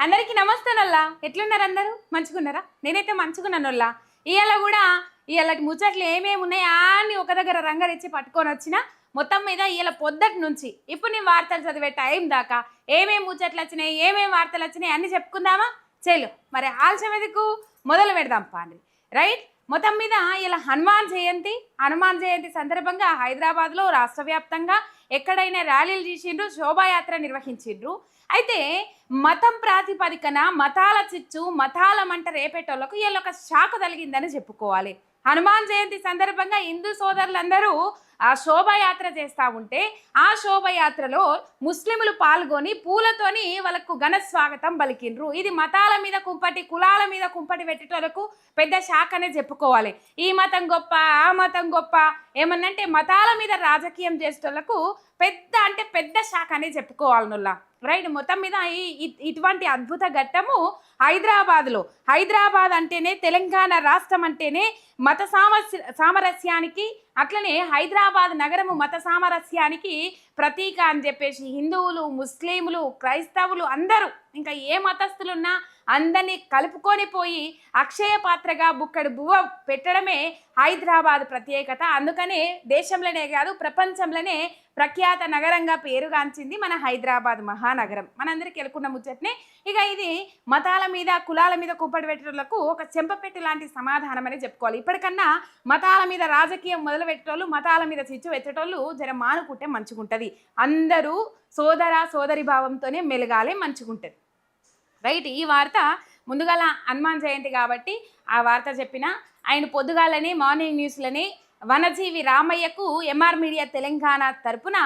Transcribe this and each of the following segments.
అందరికీ నమస్తే నొల్లా. ఎట్లున్నారు అందరూ? మంచుకున్నారా నేనైతే మంచుకున్నాను నొల్లా. ఇవాళ కూడా ఇవాళ ముచ్చట్లు ఏమేమి ఉన్నాయా అని ఒక దగ్గర రంగరిచ్చి పట్టుకొని వచ్చిన మొత్తం మీద ఇవాళ పొద్దటి నుంచి ఇప్పుడు నేను వార్తలు చదివే టైం దాకా ఏమేమి ముచ్చట్లు వచ్చినాయి ఏమేమి వార్తలు వచ్చినాయి అన్ని చెప్పుకుందామా? చెల్లు మరి ఆలస్యం ఎందుకు? మొదలు పెడదాం పాండ్రి. రైట్? మొత్తం మీద ఇలా హనుమాన్ జయంతి హనుమాన్ జయంతి సందర్భంగా హైదరాబాద్లో రాష్ట్ర వ్యాప్తంగా ఎక్కడైనా ర్యాలీలు చేసిండ్రు శోభాయాత్ర నిర్వహించిండ్రు. అయితే మతం ప్రాతిపదికన మతాల చిచ్చు మతాల మంట రేపేటోళ్ళకు వీళ్ళొక షాక్ తగిలిందని చెప్పుకోవాలి. హనుమాన్ జయంతి సందర్భంగా హిందూ సోదరులందరూ ఆ శోభయాత్ర చేస్తూ ఉంటే ఆ శోభయాత్రలో ముస్లింలు పాల్గొని పూలతోని వాళ్ళకు ఘన స్వాగతం పలికిండ్రు. ఇది మతాల మీద కుంపటి కులాల మీద కుంపటి పెట్టేటోళ్ళకు పెద్ద శాఖ అనే చెప్పుకోవాలి. ఈ మతం గొప్ప ఆ మతం గొప్ప ఏమన్నంటే మతాల మీద రాజకీయం చేసేటోళ్ళకు పెద్ద అంటే పెద్ద శాఖ అనే చెప్పుకోవాలనుల్లా రైట్? మొత్తం మీద ఈ ఇటువంటి అద్భుత ఘట్టము హైదరాబాద్లో. హైదరాబాద్ అంటేనే తెలంగాణ రాష్ట్రం అంటేనే మత సామస్య సామరస్యానికి అట్లనే హైదరాబాద్ నగరము మత సామరస్యానికి ప్రతీక అని చెప్పేసి హిందువులు ముస్లింలు క్రైస్తవులు అందరూ ఇంకా ఏ మతస్థులున్నా అందరినీ కలుపుకొని పోయి అక్షయ పాత్రగా బుక్కడు బువ్వ పెట్టడమే హైదరాబాద్ ప్రత్యేకత. అందుకనే దేశంలోనే కాదు ప్రపంచంలోనే ప్రఖ్యాత నగరంగా పేరుగాంచింది మన హైదరాబాద్ మహానగరం. మనందరికీ ఎలుకున్న ముచ్చట్నే. ఇక ఇది మతాల మీద కులాల మీద కుప్పటి పెట్టేటోళ్ళకు ఒక చెంపపెట్టి లాంటి సమాధానం అని చెప్పుకోవాలి. ఇప్పటికన్నా మతాల మీద రాజకీయం మొదలు పెట్టేటోళ్ళు మతాల మీద చిచ్చు పెట్టేటోళ్ళు జర మానుకుంటే మంచిగుంటుంది. అందరూ సోదర సోదరి భావంతోనే మెలగాలి మంచిగుంటుంది. రైట్? ఈ వార్త ముందుగాల హనుమాన్ జయంతి కాబట్టి ఆ వార్త చెప్పిన ఆయన పొద్దుగాలని మార్నింగ్ న్యూస్లని వనజీవి రామయ్యకు ఎంఆర్ మీడియా తెలంగాణ తరపున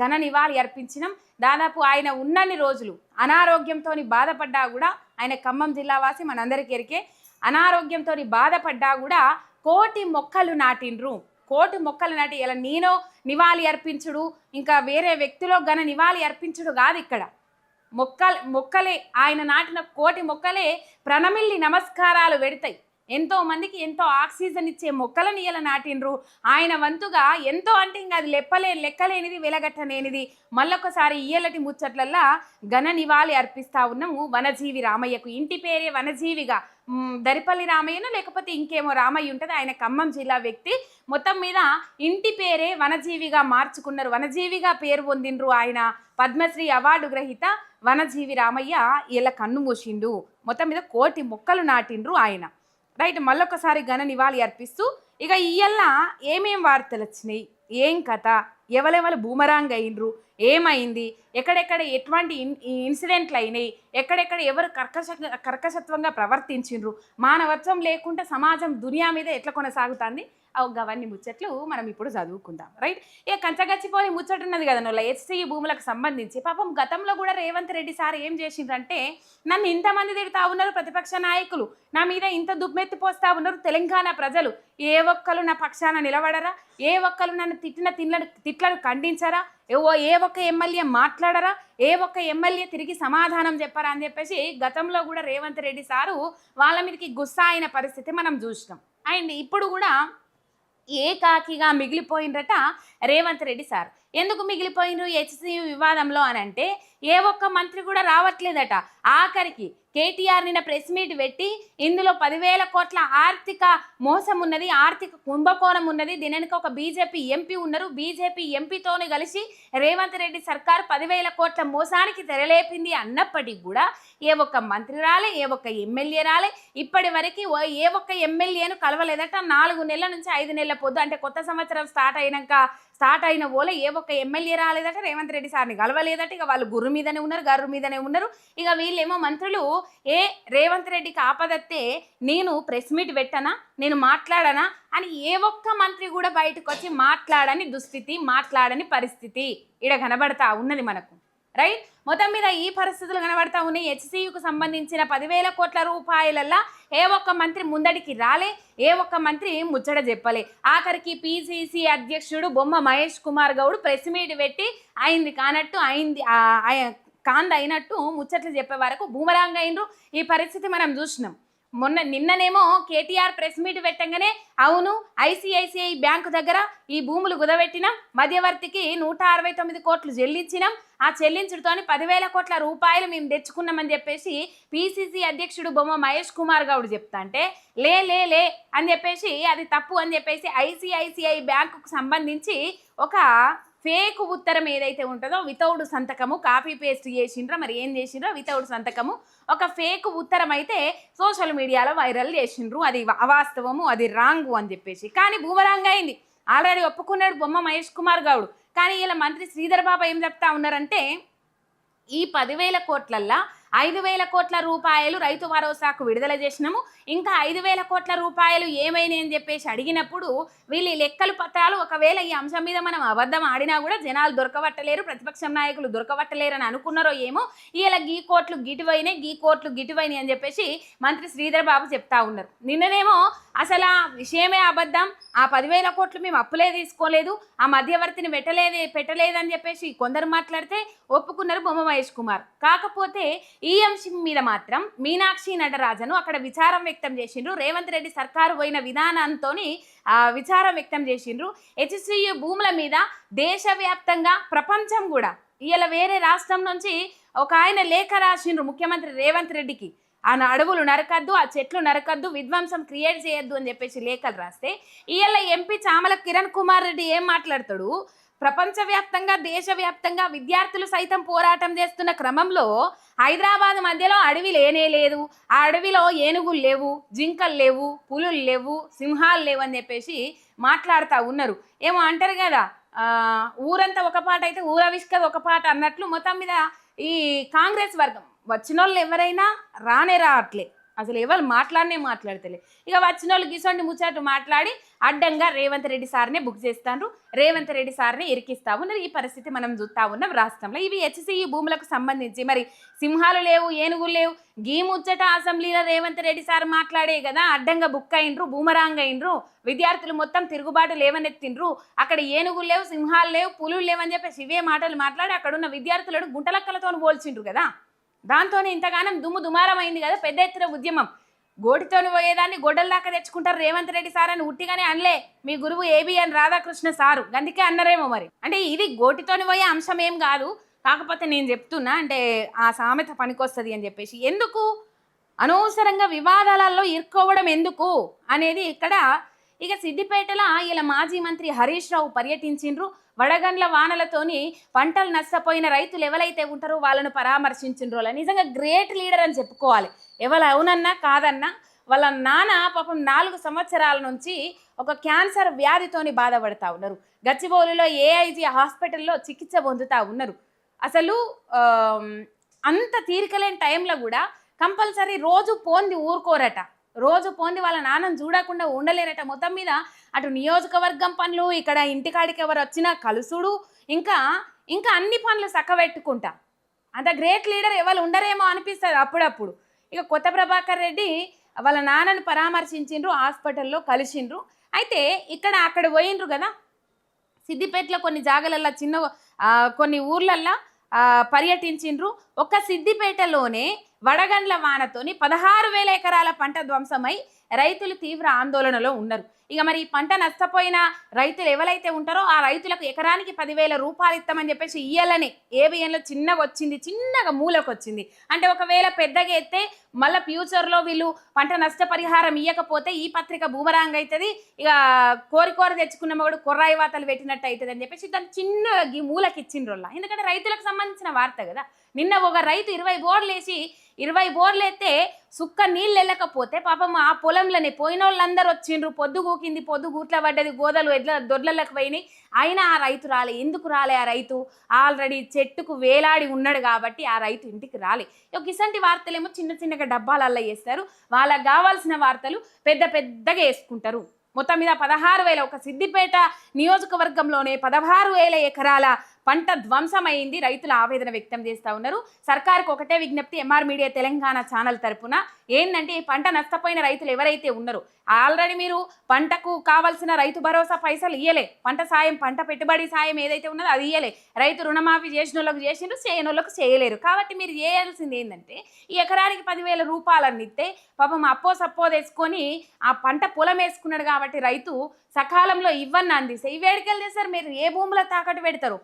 ఘన నివాళి అర్పించినాం దాదాపు ఆయన ఉన్నన్ని రోజులు అనారోగ్యంతో బాధపడ్డా కూడా ఆయన ఖమ్మం జిల్లావాసి మనందరికీ ఎరికే. అనారోగ్యంతో బాధపడ్డా కూడా కోటి మొక్కలు నాటిండ్రు. కోటి మొక్కలు నాటి ఇలా నేను నివాళి అర్పించుడు. ఇంకా వేరే వ్యక్తిలో ఘన నివాళి అర్పించుడు కాదు ఇక్కడ. మొక్కలు మొక్కలే ఆయన నాటిన కోటి మొక్కలే ప్రణమిల్లి నమస్కారాలు పెడతాయి. ఎంతో మందికి ఎంతో ఆక్సిజన్ ఇచ్చే మొక్కలను ఇలా నాటిండ్రు. ఆయన వంతుగా ఎంతో అంటే ఇంకా అది లెప్పలే లెక్కలేనిది వెలగట్టలేనిది. మళ్ళొకసారి ఇయ్యలటి ముచ్చట్లల్లా ఘన నివాళి అర్పిస్తా ఉన్నాము వనజీవి రామయ్యకు. ఇంటి పేరే వనజీవిగా. దరిపల్లి రామయ్యను లేకపోతే ఇంకేమో రామయ్య ఉంటుంది. ఆయన ఖమ్మం జిల్లా వ్యక్తి. మొత్తం మీద ఇంటి పేరే వనజీవిగా మార్చుకున్నారు. వనజీవిగా పేరు పొందిండ్రు ఆయన. పద్మశ్రీ అవార్డు గ్రహీత వనజీవి రామయ్య ఇలా కన్ను మూసిండు. మొత్తం మీద కోటి మొక్కలు నాటిండ్రు ఆయన. రైట్ మళ్ళొకసారి ఘన నివాళి అర్పిస్తూ ఇక ఇయ్యల్ల ఏమేం వార్తలు వచ్చినాయి? ఏం కథ? ఎవరెవరు బూమరాంగ్ అయినరు ఏమైంది? ఎక్కడెక్కడ ఎటువంటి ఇన్ ఇన్సిడెంట్లు అయినాయి? ఎక్కడెక్కడ ఎవరు కర్కశ కర్కశత్వంగా ప్రవర్తించిండ్రు? మానవత్వం లేకుండా సమాజం దునియా మీద ఎట్లా కొనసాగుతుంది? అవు ముచ్చట్లు మనం ఇప్పుడు చదువుకుందాం. రైట్? ఇక కంచగచ్చిపోయి ముచ్చట ఉన్నది కదా నువ్వు హెచ్సి భూములకు సంబంధించి. పాపం గతంలో కూడా రేవంత్ రెడ్డి సార్ ఏం చేసిండ్రంటే నన్ను ఇంతమంది తిడతా ఉన్నారు ప్రతిపక్ష నాయకులు. నా మీద ఇంత దుమ్మెత్తి పోస్తా ఉన్నారు తెలంగాణ ప్రజలు. ఏ ఒక్కరు నా పక్షాన నిలబడరా? ఏ ఒక్కరు నన్ను తిట్టిన తిట్లను తిట్లను ఖండించరా? ఏవో ఏ ఒక్క ఎమ్మెల్యే మాట్లాడరా? ఏ ఒక్క ఎమ్మెల్యే తిరిగి సమాధానం చెప్పరా అని చెప్పేసి గతంలో కూడా రేవంత్ రెడ్డి సారు వాళ్ళ మీదకి గుస్సా అయిన పరిస్థితి మనం చూసినాం. అండ్ ఇప్పుడు కూడా ఏకాకిగా మిగిలిపోయిండ్రట. రేవంత్ రెడ్డి సార్. ఎందుకు మిగిలిపోయినరు హెచ్సి వివాదంలో అని అంటే ఏ ఒక్క మంత్రి కూడా రావట్లేదట. ఆఖరికి కేటీఆర్ నిన్న ప్రెస్ మీట్ పెట్టి ఇందులో పదివేల కోట్ల ఆర్థిక మోసం ఉన్నది ఆర్థిక కుంభకోణం ఉన్నది దీనికి ఒక బీజేపీ ఎంపీ ఉన్నారు. బీజేపీ ఎంపీతోని కలిసి రేవంత్ రెడ్డి సర్కార్ పదివేల కోట్ల మోసానికి తెరలేపింది అన్నప్పటికీ కూడా ఏ ఒక్క మంత్రి రాలే ఏ ఒక్క ఎమ్మెల్యే రాలే. ఇప్పటి వరకు ఏ ఒక్క ఎమ్మెల్యేను కలవలేదట. నాలుగు నెలల నుంచి ఐదు నెలల పొద్దు అంటే కొత్త సంవత్సరం స్టార్ట్ అయినాక స్టార్ట్ అయిన ఓలే ఏ ఒక్క ఎమ్మెల్యే రాలేదట రేవంత్ రెడ్డి సార్ని కలవలేదట. ఇక వాళ్ళు గుర్రు మీదనే ఉన్నారు గర్రు మీదనే ఉన్నారు. ఇక వీళ్ళేమో మంత్రులు ఏ రేవంత్ రెడ్డికి ఆపదత్తే నేను ప్రెస్ మీట్ పెట్టనా నేను మాట్లాడనా అని ఏ ఒక్క మంత్రి కూడా బయటకు వచ్చి మాట్లాడని దుస్థితి మాట్లాడని పరిస్థితి. ఇడ కనబడతా ఉన్నది మనకు. రైట్ మొత్తం మీద ఈ పరిస్థితులు కనబడతా ఉన్నాయి. హెచ్సియుకు సంబంధించిన పదివేల కోట్ల రూపాయలల్లా ఏ ఒక్క మంత్రి ముందడికి రాలే ఏ ఒక్క మంత్రి ముచ్చట చెప్పలే. ఆఖరికి పిసిసి అధ్యక్షుడు బొమ్మ మహేష్ కుమార్ గౌడ్ ప్రెస్ మీట్ పెట్టి అయింది కానట్టు అయింది కాంద అయినట్టు ముచ్చట్లు చెప్పే వరకు బూమరాంగ్ అయినరు. ఈ పరిస్థితి మనం చూసినాం. మొన్న నిన్ననేమో కేటీఆర్ ప్రెస్ మీట్ పెట్టంగానే అవును ఐసిఐసిఐ బ్యాంకు దగ్గర ఈ భూములు కుదబెట్టినాం మధ్యవర్తికి నూట అరవై తొమ్మిది కోట్లు చెల్లించినాం ఆ చెల్లించుడుతోని పదివేల కోట్ల రూపాయలు మేము తెచ్చుకున్నామని చెప్పేసి పిసిసి అధ్యక్షుడు బొమ్మ మహేష్ కుమార్ గౌడ్ చెప్తా అంటే లే లే లే అని చెప్పేసి అది తప్పు అని చెప్పేసి ఐసిఐసిఐ బ్యాంకుకు సంబంధించి ఒక ఫేక్ ఉత్తరం ఏదైతే ఉంటుందో వితౌడ్ సంతకము కాపీ పేస్ట్ చేసిండ్రో మరి ఏం చేసిండ్రో వితౌట్ సంతకము. ఒక ఫేక్ ఉత్తరం అయితే సోషల్ మీడియాలో వైరల్ చేసిండ్రు. అది అవాస్తవము అది రాంగు అని చెప్పేసి. కానీ భూమరాంగ్ అయింది. ఆల్రెడీ ఒప్పుకున్నాడు బొమ్మ మహేష్ కుమార్ గౌడ్. కానీ ఇలా మంత్రి శ్రీధర్ బాబా ఏం చెప్తా ఉన్నారంటే ఈ పదివేల కోట్లల్లా ఐదు వేల కోట్ల రూపాయలు రైతు భరోసాకు విడుదల చేసినాము. ఇంకా ఐదు వేల కోట్ల రూపాయలు ఏమైనాయి అని చెప్పేసి అడిగినప్పుడు వీళ్ళు లెక్కలు పత్రాలు ఒకవేళ ఈ అంశం మీద మనం అబద్ధం ఆడినా కూడా జనాలు దొరకబట్టలేరు ప్రతిపక్షం నాయకులు దొరకబట్టలేరు అని అనుకున్నారో ఏమో ఇలా గీ కోట్లు గిటువైనాయి గీ కోట్లు గిటువైనాయి అని చెప్పేసి మంత్రి శ్రీధర్ బాబు చెప్తా ఉన్నారు. నిన్ననేమో అసలు ఆ విషయమే అబద్ధం ఆ పదివేల కోట్లు మేము అప్పులే తీసుకోలేదు ఆ మధ్యవర్తిని పెట్టలేదే పెట్టలేదని చెప్పేసి కొందరు మాట్లాడితే ఒప్పుకున్నారు బొమ్మ మహేష్ కుమార్. కాకపోతే ఈ అంశం మీద మాత్రం మీనాక్షి నటరాజను అక్కడ విచారం వ్యక్తం చేసిండ్రు. రేవంత్ రెడ్డి సర్కారు పోయిన విధానంతో విచారం వ్యక్తం చేసిండ్రు. హెచ్సియు భూముల మీద దేశవ్యాప్తంగా ప్రపంచం కూడా ఇలా వేరే రాష్ట్రం నుంచి ఒక ఆయన లేఖ రాసిండ్రు ముఖ్యమంత్రి రేవంత్ రెడ్డికి. ఆ అడవులు నరకద్దు ఆ చెట్లు నరకద్దు విధ్వంసం క్రియేట్ చేయొద్దు అని చెప్పేసి లేఖలు రాస్తే ఇవాళ ఎంపీ చామల కిరణ్ కుమార్ రెడ్డి ఏం మాట్లాడతాడు? ప్రపంచవ్యాప్తంగా దేశవ్యాప్తంగా విద్యార్థులు సైతం పోరాటం చేస్తున్న క్రమంలో హైదరాబాద్ మధ్యలో అడవి లేనే లేదు. ఆ అడవిలో ఏనుగులు లేవు జింకలు లేవు పులులు లేవు సింహాలు లేవు అని చెప్పేసి మాట్లాడుతూ ఉన్నారు. ఏమో అంటారు కదా ఊరంతా ఒక పాట అయితే ఊరవిష్కది ఒక పాట అన్నట్లు మొత్తం మీద ఈ కాంగ్రెస్ వర్గం వచ్చిన వాళ్ళు ఎవరైనా రానే రావట్లే. అసలు ఎవరు మాట్లాడనే మాట్లాడతలే. ఇక వచ్చిన వాళ్ళు గిసొంటి ముచ్చట మాట్లాడి అడ్డంగా రేవంత్ రెడ్డి సార్నే బుక్ చేస్తాను రేవంత్ రెడ్డి సార్ని ఇరికిస్తా ఉన్నారు. ఈ పరిస్థితి మనం చూస్తా ఉన్నాం రాష్ట్రంలో. ఇవి హెచ్సిఈ భూములకు సంబంధించి మరి సింహాలు లేవు ఏనుగులు లేవు. గీ ముచ్చట అసెంబ్లీలో రేవంత్ రెడ్డి సార్ మాట్లాడే కదా అడ్డంగా బుక్ అయిండ్రు బూమరాంగ్ అయిండ్రు. విద్యార్థులు మొత్తం తిరుగుబాటు లేవనెత్తిండ్రు. అక్కడ ఏనుగులు లేవు సింహాలు లేవు పులులు లేవని చెప్పేసి ఇవే మాటలు మాట్లాడి అక్కడ ఉన్న విద్యార్థులను గుంటలక్కలతో పోల్చిండ్రు కదా. దాంతోనే ఇంతగానం దుమ్ము దుమారం అయింది కదా పెద్ద ఎత్తున ఉద్యమం. గోటితోని పోయేదాన్ని గొడ్డల దాకా తెచ్చుకుంటారు రేవంత్ రెడ్డి సార్ అని ఉట్టిగానే అనలే మీ గురువు ఏబిఎన్ రాధాకృష్ణ సారు. అందుకే అన్నరేమో మరి. అంటే ఇది గోటితోని పోయే అంశం ఏం కాదు. కాకపోతే నేను చెప్తున్నా అంటే ఆ సామెత పనికొస్తుంది అని చెప్పేసి. ఎందుకు? అనవసరంగా వివాదాలలో ఇరుక్కోవడం ఎందుకు అనేది ఇక్కడ ఇక సిద్దిపేటలో ఇలా మాజీ మంత్రి హరీష్ రావు పర్యటించిండ్రు. వడగండ్ల వానలతోని పంటలు నష్టపోయిన రైతులు ఎవరైతే ఉంటారో వాళ్ళను పరామర్శించిన నిజంగా గ్రేట్ లీడర్ అని చెప్పుకోవాలి. ఎవరు అవునన్నా కాదన్నా వాళ్ళ నాన్న పాపం నాలుగు సంవత్సరాల నుంచి ఒక క్యాన్సర్ వ్యాధితోని బాధపడతా ఉన్నారు. గచ్చిబౌలిలో ఏఐజీ హాస్పిటల్లో చికిత్స పొందుతూ ఉన్నారు. అసలు అంత తీరికలేని టైంలో కూడా కంపల్సరీ రోజు పోంది ఊరుకోరట. రోజు పోంది వాళ్ళ నాన్నను చూడకుండా ఉండలేరట. మొత్తం మీద అటు నియోజకవర్గం పనులు ఇక్కడ ఇంటికాడికి ఎవరు వచ్చినా కలుసుడు ఇంకా ఇంకా అన్ని పనులు చక్కబెట్టుకుంటా అంత గ్రేట్ లీడర్ ఎవరు ఉండరేమో అనిపిస్తుంది అప్పుడప్పుడు. ఇక కొత్త ప్రభాకర్ రెడ్డి వాళ్ళ నాన్నను పరామర్శించిండ్రు హాస్పిటల్లో కలిసిండ్రు. అయితే ఇక్కడ అక్కడ పోయిండ్రు కదా. సిద్దిపేటలో కొన్ని జాగలల్లో చిన్న కొన్ని ఊర్లల్లో పర్యటించిండ్రు. ఒక్క సిద్దిపేటలోనే వడగండ్ల వానతోని పదహారు వేల ఎకరాల పంట ధ్వంసమై రైతులు తీవ్ర ఆందోళనలో ఉన్నారు. ఇక మరి ఈ పంట నష్టపోయిన రైతులు ఎవరైతే ఉంటారో ఆ రైతులకు ఎకరానికి పదివేల రూపాయలు ఇస్తామని చెప్పేసి ఇయ్యాలని ఏబిఎన్లో చిన్నగా వచ్చింది చిన్నగా మూలకు వచ్చింది. అంటే ఒకవేళ పెద్దగా ఎత్తే మళ్ళీ ఫ్యూచర్లో వీళ్ళు పంట నష్టపరిహారం ఇవ్వకపోతే ఈ పత్రిక భూమరాంగ్ అవుతుంది. ఇక కోరి కోర తెచ్చుకున్న మగడు కొర్రాయి వాతలు పెట్టినట్టు అవుతుంది అని చెప్పేసి దాన్ని చిన్నగా ఈ మూలకి ఇచ్చిండ్రోళ్ళ. ఎందుకంటే రైతులకు సంబంధించిన వార్త కదా. నిన్న ఒక రైతు ఇరవై బోర్లు వేసి ఇరవై బోర్లు ఎత్తే సుక్క నీళ్ళు వెళ్ళకపోతే పాపం ఆ పొలంలోనే పోయిన వాళ్ళందరూ వచ్చిండ్రు పొద్దు గూకింది పొద్దు గూట్ల పడ్డది గోదలు ఎడ్ల దొడ్లలకు పోయినాయి. అయినా ఆ రైతు రాలే. ఎందుకు రాలే ఆ రైతు? ఆల్రెడీ చెట్టుకు వేలాడి ఉన్నాడు కాబట్టి ఆ రైతు ఇంటికి రాలే. ఒక ఇసంటి వార్తలేమో చిన్న చిన్నగా డబ్బాలల్లో వేస్తారు వాళ్ళకి కావాల్సిన వార్తలు పెద్ద పెద్దగా వేసుకుంటారు మొత్తం మీద పదహారు వేల ఒక సిద్దిపేట నియోజకవర్గంలోనే పదహారు వేల ఎకరాల పంట ధ్వంసమైంది రైతులు ఆవేదన వ్యక్తం చేస్తూ ఉన్నారు. సర్కార్కు ఒకటే విజ్ఞప్తి ఎంఆర్ మీడియా తెలంగాణ ఛానల్ తరపున. ఏంటంటే ఈ పంట నష్టపోయిన రైతులు ఎవరైతే ఉన్నారో ఆల్రెడీ మీరు పంటకు కావాల్సిన రైతు భరోసా పైసలు ఇయ్యలే. పంట సాయం పంట పెట్టుబడి సాయం ఏదైతే ఉన్నదో అది ఇయ్యలే. రైతు రుణమాఫీ చేసిన వాళ్ళకు చేసిండ్రు చేయని వాళ్ళకు చేయలేరు. కాబట్టి మీరు చేయాల్సింది ఏంటంటే ఈ ఎకరానికి పదివేల రూపాయలన్నీ ఇస్తే పాపం అప్పో సప్పో తెచ్చుకొని ఆ పంట పొలం వేసుకున్నాడు కాబట్టి రైతు సకాలంలో ఇవ్వని అందిస్తే ఈ వేడుకలు చేస్తారు మీరు ఏ భూముల తాకట్టు పెడతారు?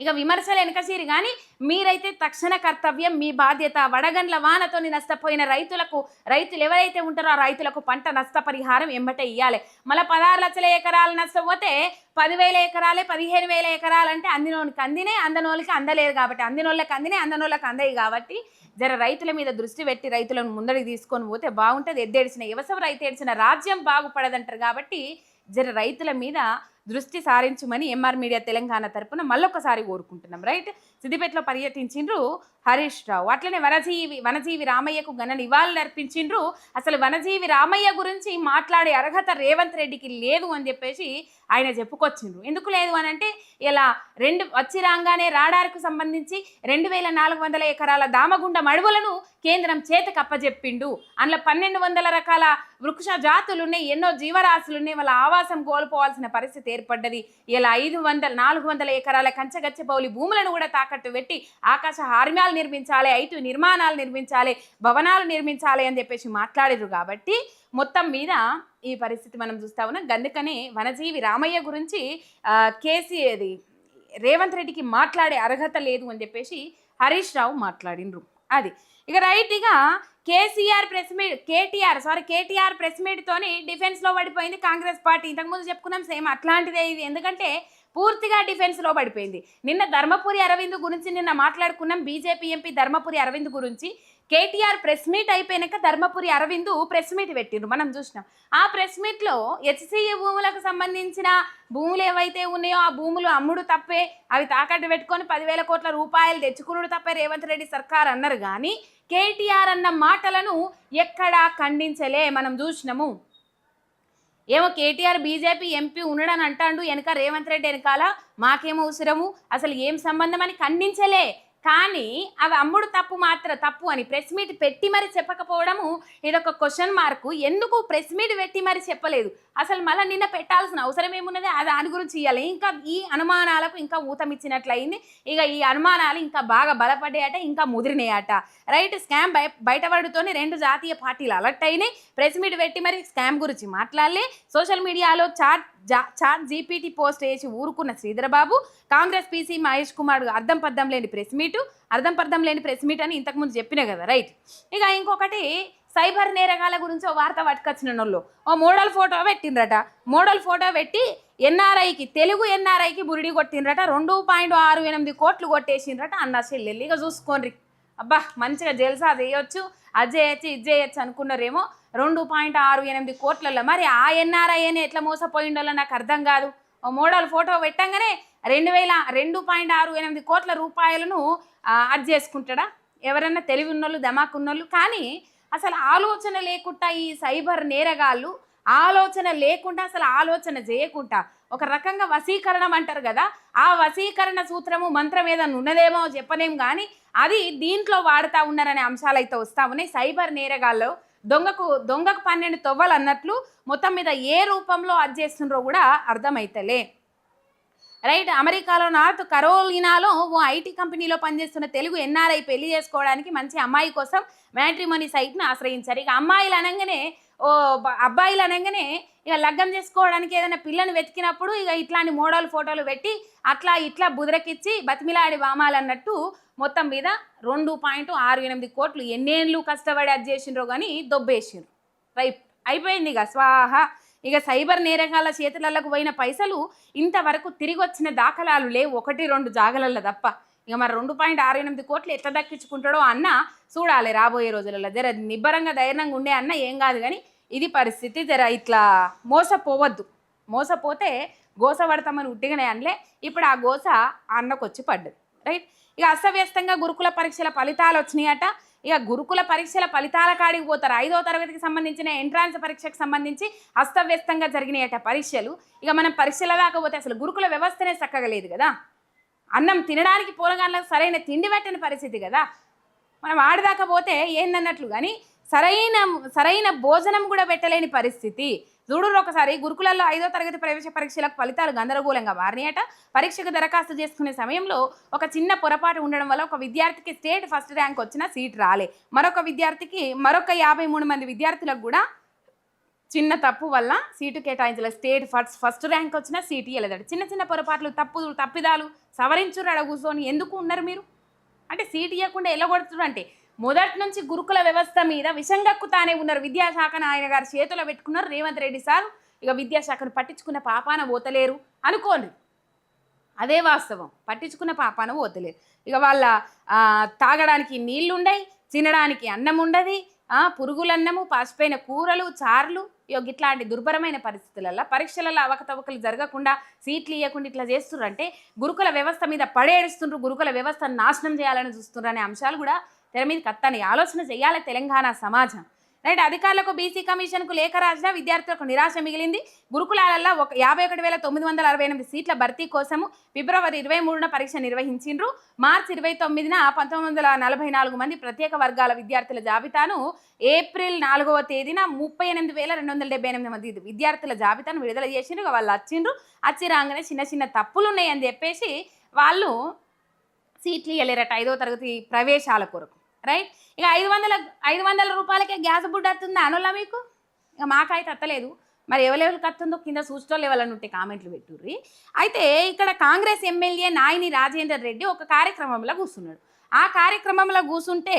ఇక విమర్శలు వెనకసీరి కానీ మీరైతే తక్షణ కర్తవ్యం మీ బాధ్యత వడగండ్ల వానతోని నష్టపోయిన రైతులకు రైతులు ఎవరైతే ఉంటారో ఆ రైతులకు పంట నష్టపరిహారం ఎంబటే ఇవ్వాలి మళ్ళీ పదహారు లక్షల ఎకరాలు నష్టపోతే పదివేల ఎకరాలే పదిహేను వేల ఎకరాలు అంటే అందినోళ్ళకి అందినే అందనోళ్ళకి అందలేదు కాబట్టి అందినోళ్ళకి అందినే అందనోళ్ళకి అందయి కాబట్టి జర రైతుల మీద దృష్టి పెట్టి రైతులను ముందడికి తీసుకొని పోతే బాగుంటుంది. ఎద్దేడిచిన వ్యవసాయం రైతు ఏడిచిన రాజ్యం బాగుపడదంటారు కాబట్టి జర రైతుల మీద దృష్టి సారించమని ఎంఆర్ మీడియా తెలంగాణ తరపున మళ్ళొకసారి కోరుకుంటున్నాం. రైట్ సిద్దిపేటలో పర్యటించిండ్రు హరీష్ రావు. అట్లనే వనజీవి వనజీవి రామయ్యకు ఘన నివాళులు అర్పించిండ్రు. అసలు వనజీవి రామయ్య గురించి మాట్లాడే అర్హత రేవంత్ రెడ్డికి లేదు అని చెప్పేసి ఆయన చెప్పుకొచ్చిండ్రు. ఎందుకు లేదు అని అంటే ఇలా రెండు వచ్చి రాగానే రాడార్కు సంబంధించి రెండు వేల నాలుగు వందల ఎకరాల దామగుండ మడువులను కేంద్రం చేతకు అప్పజెప్పిండు. అందులో పన్నెండు వందల రకాల వృక్ష జాతులు ఉన్నాయి ఎన్నో జీవరాశులు ఉన్నాయి వాళ్ళ ఆవాసం కోల్పోవాల్సిన పరిస్థితి ఏర్పడ్డది. ఇలా ఐదు వందల నాలుగు వందల ఎకరాల కంచగచ్చబౌలి భూములను కూడా తాకట్టు పెట్టి ఆకాశ హార్మ్యాలు నిర్మించాలి ఐటు నిర్మాణాలు నిర్మించాలి భవనాలు నిర్మించాలి అని చెప్పేసి మాట్లాడారు కాబట్టి మొత్తం మీద ఈ పరిస్థితి మనం చూస్తా ఉన్నాం. అందుకనే వనజీవి రామయ్య గురించి కేసీ అది రేవంత్ రెడ్డికి మాట్లాడే అర్హత లేదు అని చెప్పేసి హరీష్ రావు మాట్లాడిండ్రు అది. ఇక రైట్ ఇక KCR press meet KTR sorry KTR press మీట్తోని డిఫెన్స్లో పడిపోయింది కాంగ్రెస్ పార్టీ. ఇంతకుముందు చెప్పుకున్నాం సేమ్ అట్లాంటిదే ఇది. ఎందుకంటే పూర్తిగా డిఫెన్స్లో పడిపోయింది. నిన్న ధర్మపురి అరవింద్ గురించి నిన్న మాట్లాడుకున్నాం బీజేపీ ఎంపీ ధర్మపురి అరవింద్ గురించి. కేటీఆర్ ప్రెస్ మీట్ అయిపోయినాక ధర్మపురి అరవింద్ ప్రెస్ మీట్ పెట్టిండ్రు. మనం చూసినాం. ఆ ప్రెస్ మీట్లో హెచ్సిఏ భూములకు సంబంధించిన భూములు ఏవైతే ఉన్నాయో ఆ భూములు అమ్ముడు తప్పే. అవి తాకట్టు పెట్టుకొని పదివేల కోట్ల రూపాయలు తెచ్చుకునుడు తప్పే. రేవంత్ రెడ్డి సర్కార్ అన్నారు కానీ కేటీఆర్ అన్న మాటలను ఎక్కడా ఖండించలే. మనం చూసినాము. ఏమో కేటీఆర్ బీజేపీ ఎంపీ ఉండడని అంటాడు వెనక రేవంత్ రెడ్డి వెనకాల మాకేమో అవసరము అసలు ఏం సంబంధం అని ఖండించలే. కానీ అవి అమ్ముడు తప్పు మాత్రం తప్పు అని ప్రెస్ మీట్ పెట్టి మరి చెప్పకపోవడము ఇదొక క్వశ్చన్ మార్కు. ఎందుకు ప్రెస్ మీట్ పెట్టి మరి చెప్పలేదు? అసలు మళ్ళీ నిన్న పెట్టాల్సిన అవసరం ఏమున్నది? అది దాని గురించి ఇవ్వాలి ఇంకా ఈ అనుమానాలకు ఇంకా ఊతమిచ్చినట్లయింది. ఇక ఈ అనుమానాలు ఇంకా బాగా బలపడ్డాయట ఇంకా ముదిరినాయట. రైట్? స్కామ్ బయ బయటపడుతోనే రెండు జాతీయ పార్టీలు అలర్ట్ అయినాయి. ప్రెస్ మీట్ పెట్టి మరి స్కామ్ గురించి మాట్లాడలే. సోషల్ మీడియాలో చాట్ చాట్ జీపీటీ పోస్ట్ వేసి ఊరుకున్న శ్రీధరబాబు కాంగ్రెస్ పీసీ మహేష్ కుమార్ అర్థం పర్థం లేని ప్రెస్ మీటు అర్థం పర్థం లేని ప్రెస్ మీట్ అని ఇంతకుముందు చెప్పిన కదా రైట్? ఇక ఇంకొకటి సైబర్ నేరగాల గురించి ఓ వార్త పట్టుకొచ్చిన వాళ్ళు. ఓ మోడల్ ఫోటో పెట్టిండ్రట. మోడల్ ఫోటో పెట్టి ఎన్ఆర్ఐకి తెలుగు ఎన్ఆర్ఐకి బురిడి కొట్టిండ్రట. రెండు పాయింట్ ఆరు ఎనిమిది కోట్లు కొట్టేసిండ్రట అన్న చెల్లెల్లి ఇక చూసుకోండి అబ్బా మంచిగా జల్సా చేయొచ్చు. అది చేయొచ్చు ఇది చేయొచ్చు అనుకున్నారేమో. రెండు పాయింట్ ఆరు ఎనిమిది కోట్లలో మరి ఆ ఎన్ఆర్ఐని ఎట్లా మోసపోయిండో నాకు అర్థం కాదు. ఓ మోడల్ ఫోటో పెట్టంగానే రెండు వేల రెండు పాయింట్ ఆరు ఎనిమిది కోట్ల రూపాయలను ఆ, చేసుకుంటాడా? ఎవరన్నా తెలివి ఉన్నోళ్ళు దమాకున్నోళ్ళు కానీ అసలు ఆలోచన లేకుండా ఈ సైబర్ నేరగాళ్ళు ఆలోచన లేకుండా అసలు ఆలోచన చేయకుండా ఒక రకంగా వశీకరణం అంటారు కదా ఆ వశీకరణ సూత్రము మంత్రం ఏదైనా ఉన్నదేమో చెప్పలేం కానీ అది దీంట్లో వాడుతూ ఉన్నారనే అంశాలు అయితే వస్తా ఉన్నాయి. సైబర్ నేరగాళ్ళు దొంగకు దొంగకు పన్నెండు తొవ్వలు అన్నట్లు మొత్తం మీద ఏ రూపంలో అది చేస్తుండ్రో కూడా అర్థమైతలే. రైట్ అమెరికాలో నార్త్ కరోలినాలో ఓ ఐటీ కంపెనీలో పనిచేస్తున్న తెలుగు ఎన్ఆర్ఐ పెళ్ళి చేసుకోవడానికి మంచి అమ్మాయి కోసం మ్యాట్రిమోనీ సైట్ను ఆశ్రయించారు. ఇక అమ్మాయిలు అనగానే ఓ అబ్బాయిలు అనగానే ఇక లగ్గం చేసుకోవడానికి ఏదైనా పిల్లని వెతికినప్పుడు ఇక ఇట్లాంటి మోడల్ ఫోటోలు పెట్టి అట్లా ఇట్లా బుదరకిచ్చి బతిమిలాడి వామాలన్నట్టు మొత్తం మీద రెండు పాయింట్ ఆరు ఎనిమిది కోట్లు ఎన్నేళ్ళు కష్టపడి అది చేసిండ్రో కానీ దొబ్బేసిండ్రు. రైట్ అయిపోయింది ఇక స్వాహ. ఇక సైబర్ నేరగాళ్ళ చేతులకు పోయిన పైసలు ఇంతవరకు తిరిగి వచ్చిన దాఖలాలు లేవు. ఒకటి రెండు జాగలల్లో తప్ప. ఇక మరి రెండు పాయింట్ ఆరు ఎనిమిది కోట్లు ఎట్లా దక్కించుకుంటాడో అన్న చూడాలి రాబోయే రోజులలో. జర నిబ్బరంగా ధైర్యంగా ఉండే అన్న ఏం కాదు కానీ ఇది పరిస్థితి. జర ఇట్లా మోసపోవద్దు. మోసపోతే గోస పడతామని ఉట్టిగానే అనలే. ఇప్పుడు ఆ గోస అన్నకొచ్చి అన్నకు వచ్చి పడ్డది. రైట్? ఇక అస్తవ్యస్తంగా గురుకుల పరీక్షల ఫలితాలు వచ్చినాయట. ఇక గురుకుల పరీక్షల ఫలితాల కాడికి పోతారు. ఐదో తరగతికి సంబంధించిన ఎంట్రాన్స్ పరీక్షకు సంబంధించి అస్తవ్యస్తంగా జరిగినాయట పరీక్షలు. ఇక మనం పరీక్షల దాకా పోతే అసలు గురుకుల వ్యవస్థనే చక్కగా లేదు కదా. అన్నం తినడానికి పూలగాళ్ళకు సరైన తిండి పెట్టని పరిస్థితి కదా. మనం ఆడదాకా పోతే ఏందన్నట్లు కానీ సరైన సరైన భోజనం కూడా పెట్టలేని పరిస్థితి. చూడు ఒకసారి గురుకులలో ఐదో తరగతి ప్రవేశ పరీక్షలకు ఫలితాలు గందరగోళంగా మారినాయట. పరీక్షకు దరఖాస్తు చేసుకునే సమయంలో ఒక చిన్న పొరపాటు ఉండడం వల్ల ఒక విద్యార్థికి స్టేట్ ఫస్ట్ ర్యాంక్ వచ్చిన సీట్ రాలే. మరొక విద్యార్థికి మరొక యాభై మూడు మంది విద్యార్థులకు కూడా చిన్న తప్పు వల్ల సీటు కేటాయించలేదు. స్టేట్ ఫస్ట్ ఫస్ట్ ర్యాంక్ వచ్చిన సీటు ఇవ్వలేదట చిన్న చిన్న పొరపాట్లు తప్పులు తప్పిదాలు సవరించురు అడ కూర్చొని ఎందుకు ఉన్నారు మీరు? అంటే సీటు ఇవ్వకుండా ఎల్లగొడుతున్నారు అంటే మొదటి నుంచి గురుకుల వ్యవస్థ మీద విషంగక్కుతానే ఉన్నారు విద్యాశాఖను ఆయన గారి చేతిలో పెట్టుకున్నారు రేవంత్ రెడ్డి సార్. ఇక విద్యాశాఖను పట్టించుకున్న పాపాన పోతలేరు అనుకోండి. అదే వాస్తవం. పట్టించుకున్న పాపాన పోతలేరు. ఇక వాళ్ళ తాగడానికి నీళ్ళుండయి తినడానికి అన్నం ఉండదు పురుగులన్నము పాసిపోయిన కూరలు చారులు ఇట్లాంటి దుర్భరమైన పరిస్థితులలో పరీక్షలలో అవకతవకలు జరగకుండా సీట్లు ఇవ్వకుండా ఇట్లా చేస్తుర్రంటే గురుకుల వ్యవస్థ మీద పడేడుస్తుండ్రు గురుకుల వ్యవస్థను నాశనం చేయాలని చూస్తున్నారు అనే అంశాలు కూడా తెర మీద కత్తని ఆలోచన చేయాలి తెలంగాణ సమాజం. రైట్ అధికారులకు బీసీ కమిషన్కు లేఖ రాసిన విద్యార్థులకు నిరాశ మిగిలింది. గురుకులాలలో ఒక యాభై ఒకటి వేల తొమ్మిది వందల అరవై ఎనిమిది సీట్ల భర్తీ కోసము ఫిబ్రవరి ఇరవై మూడున పరీక్ష నిర్వహించిండ్రు. మార్చి ఇరవై తొమ్మిదిన పంతొమ్మిది వందల నలభై నాలుగు మంది ప్రత్యేక వర్గాల విద్యార్థుల జాబితాను ఏప్రిల్ నాలుగవ తేదీన ముప్పై ఎనిమిది వేల రెండు వందల డెబ్బై ఎనిమిది మంది విద్యార్థుల జాబితాను విడుదల చేసిండ్రు. వాళ్ళు వచ్చిండ్రు వచ్చి రాగానే చిన్న చిన్న తప్పులు ఉన్నాయని చెప్పేసి వాళ్ళు సీట్లు ఇవ్వలేరట ఐదో తరగతి ప్రవేశాల కొరకు. రైట్? ఇక ఐదు వందల ఐదు వందల రూపాయలకే గ్యాస్ బుడ్డ వస్తుందా అనులా మీకు? ఇక మాకైతే అత్తలేదు. మరి ఎవరెవరికి వస్తుందో కింద సూచనలు ఎవరైనా ఉంటే కామెంట్లు పెట్టుర్రి. అయితే ఇక్కడ కాంగ్రెస్ ఎమ్మెల్యే నాయని రాజేందర్ రెడ్డి ఒక కార్యక్రమంలో కూర్చున్నాడు. ఆ కార్యక్రమంలో కూర్చుంటే